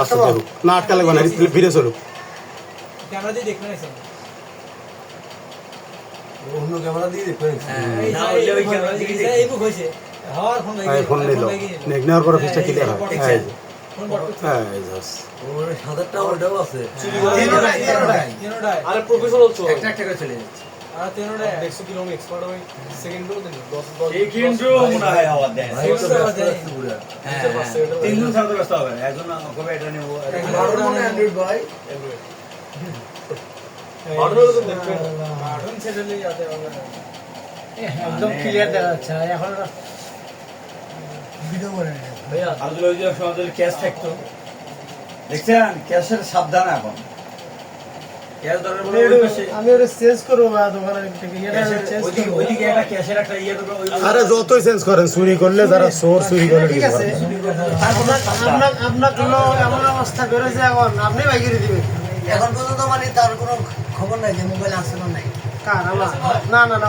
আচ্ছা দেখো না আটকা লাগবে না ফিরে চলো। ক্যামেরা দিয়ে দেখবেন অন্য ক্যামেরা দিয়ে দেখবেন না, যে ওই ক্যামেরা দিয়ে এই বুক হয়েছে। হওয়ার ফোন হ্যাঁ ফোন নিল নেক নেওয়ার পরে ফিসটা ক্লিয়ার হয় হ্যাঁ এই যে। ফোন বড় হ্যাঁ এই ওর সাদারটা ওটাও আছে। আরে প্রফেশনাল চল একটা একটা করে চলে যাচ্ছে। আর তেরোটায় দেখছ কি রকম এক্সপার্ট হয় সেকেন্ডও দেন 10 10 এই কিন্তু মনে হয় আবার দেয় ভাই তো ব্যস্ত আছে পুরো হ্যাঁ, হ্যাঁ। তিনজন ছাড়া তো ব্যস্ত হবে একজন কবে এটা নেব এটা নেব। বারোর মনে অ্যান্ড্রয়েড ভাই অর্ডার তো দেখবেন কার্টুন ছেড়ে যেতে হবে একদম ক্লিয়ার দেখা যাচ্ছে এখন ভিডিও করে ভাইয়া ওই যে ক্যাশ থাকতো দেখছেন ক্যাশের সাবধান এখন আরে যতই চেঞ্জ করেন চুরি করলে যারা চোর চুরি করে ঠিক আছে। আপনার কোনো এমন অবস্থা করেছে এখন আপনি বাইকেরে দিবেন। এখন পর্যন্ত মানে তার কোনো খবর নাই যে মোবাইল আছে না নাই। না না না